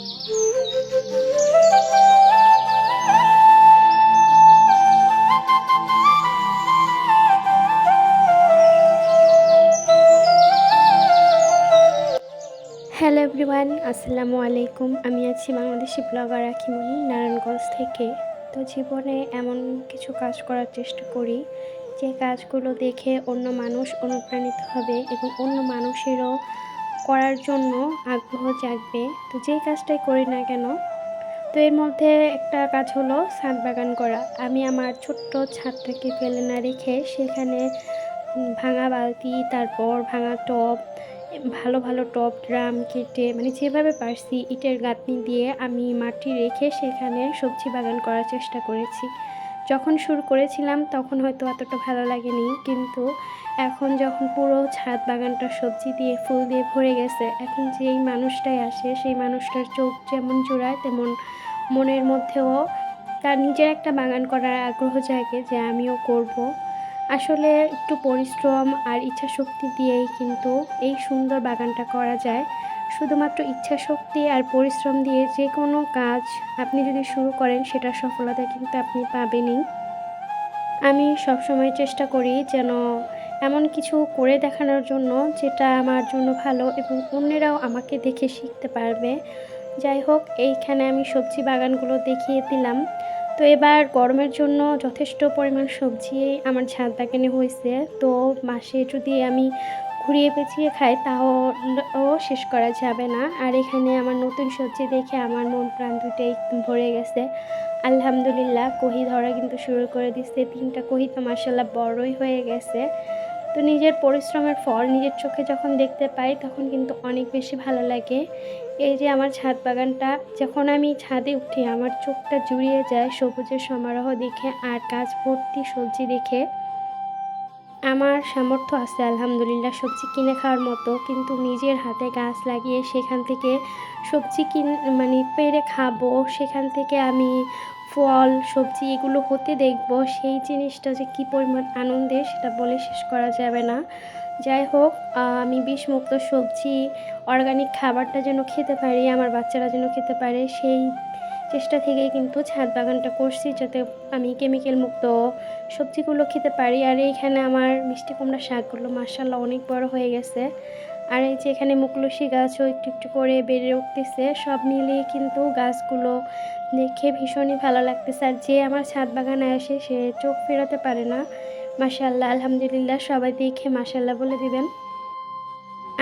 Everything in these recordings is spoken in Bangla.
হ্যালো এভরিওয়ান আসসালামু আলাইকুম। আমি আছি বাংলাদেশি ব্লগার আখিমণি নারায়ণগঞ্জ থেকে। তো জীবনে এমন কিছু কাজ করার চেষ্টা করি, যে কাজগুলো দেখে অন্য মানুষ অনুপ্রাণিত হবে এবং অন্য মানুষেরও করার জন্য আগ্রহ জাগবে। তো যেই কাজটাই করি না কেন, তো এর মধ্যে একটা কাজ হলো ছাদ বাগান করা। আমি আমার ছোট্ট ছাদটাকে ফেলে না রেখে সেখানে ভাঙা বালতি, তারপর ভাঙা টব, ভালো ভালো টব, ড্রাম, কেটে মানে যেভাবে পারছি ইটের গাঁথনি দিয়ে আমি মাটি রেখে সেখানে সবজি বাগান করার চেষ্টা করেছি। যখন শুরু করেছিলাম তখন হয়তো অতটা ভালো লাগেনি, কিন্তু এখন যখন পুরো ছাদ বাগানটা সবজি দিয়ে, ফুল দিয়ে ভরে গেছে, এখন যেই মানুষটাই আসে, সেই মানুষটার চোখ যেমন জোড়ায় তেমন মনের মধ্যেও তার নিজের একটা বাগান করার আগ্রহ জাগে যে আমিও করব। আসলে একটু পরিশ্রম আর ইচ্ছা শক্তি দিয়েই কিন্তু এই সুন্দর বাগানটা করা যায় শুধুমাত্র ইচ্ছা শক্তি আর পরিশ্রম দিয়ে যে কোনো কাজ আপনি যদি শুরু করেন, সেটার সফলতা কিন্তু আপনি পাবেনই। আমি সবসময় চেষ্টা করি যেন এমন কিছু করে দেখানোর জন্য যেটা আমার জন্য ভালো এবং অন্যেরাও আমাকে দেখে শিখতে পারবে। যাই হোক, এইখানে আমি সবজি বাগানগুলো দেখিয়ে দিলাম। তো এবার গরমের জন্য যথেষ্ট পরিমাণ সবজি আমার ছাদ বাগানে হয়েছে। তো মাসে যদি আমি ঘুরিয়ে পেঁচিয়ে খাই তাহলেও শেষ করা যাবে না। আর এখানে আমার নতুন সবজি দেখে আমার মন প্রাণ দুটাই ভরে গেছে। আলহামদুলিল্লাহ, কহি ধরা কিন্তু শুরু করে দিচ্ছে তিনটা কহি তো মার্শাল্লাহ বড়ই হয়ে গেছে। তো নিজের পরিশ্রমের ফল নিজের চোখে যখন দেখতে পাই, তখন কিন্তু অনেক বেশি ভালো লাগে। এই যে আমার ছাদ বাগানটা, যখন আমি ছাদে উঠি, আমার চোখটা জুড়িয়ে যায় সবুজের সমারোহ দেখে আর গাছ ভর্তি সবজি দেখে। আমার সামর্থ্য আছে, আলহামদুলিল্লাহ, সবজি কিনে খাওয়ার মতো। কিন্তু নিজের হাতে গাছ লাগিয়ে সেখান থেকে সবজি কিন মানে পেরে খাব, সেখান থেকে আমি ফল, সবজি এগুলো হতে দেখব। সেই জিনিসটা যে কী পরিমাণ আনন্দের সেটা বলে শেষ করা যাবে না। যাই হোক আমি বিষমুক্ত সবজি অর্গানিক খাবারটা যেন খেতে পারি, আমার বাচ্চারা যেন খেতে পারে, সেই চেষ্টা থেকেই কিন্তু ছাদ বাগানটা করছি যাতে আমি কেমিক্যাল মুক্ত সবজিগুলো খেতে পারি। আর এইখানে আমার মিষ্টি কুমড়া শাকগুলো মার্শাল্লাহ অনেক বড় হয়ে গেছে। আর এই যে এখানে মুকলসি গাছও একটু একটু করে বেড়ে উঠতেছে। সব মিলিয়ে কিন্তু গাছগুলো দেখে ভীষণই ভালো লাগতেছে। আর যে আমার ছাদ বাগানে আসে, সে চোখ ফেরাতে পারে না। মাশাল্লাহ আলহামদুলিল্লাহ সবাই দেখে মাশাল্লাহ বলে দিবেন।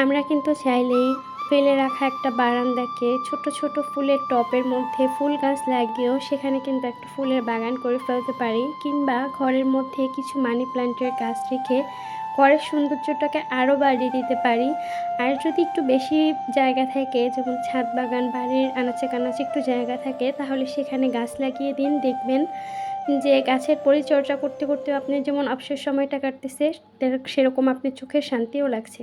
আমরা কিন্তু চাইলেই ফেলে রাখা একটা বারান্দাকে ছোট ছোট ফুলের টপের মধ্যে ফুল গাছ লাগিয়েও সেখানে কিন্তু একটা ফুলের বাগান করে ফেলতে পারি। কিংবা ঘরের মধ্যে কিছু মানি প্ল্যান্টের গাছ রেখে ঘরের সৌন্দর্যটাকে আরও বাড়িয়ে দিতে পারি। আর যদি একটু বেশি জায়গা থাকে, যেমন ছাদ বাগান, বাড়ির আনাচে কানাচে একটু জায়গা থাকে, তাহলে সেখানে গাছ লাগিয়ে দিন। দেখবেন যে গাছের পরিচর্যা করতে করতে আপনি যেমন অবসর সময়টা কাটতেছে, সেরকম আপনার চোখের শান্তিও লাগছে।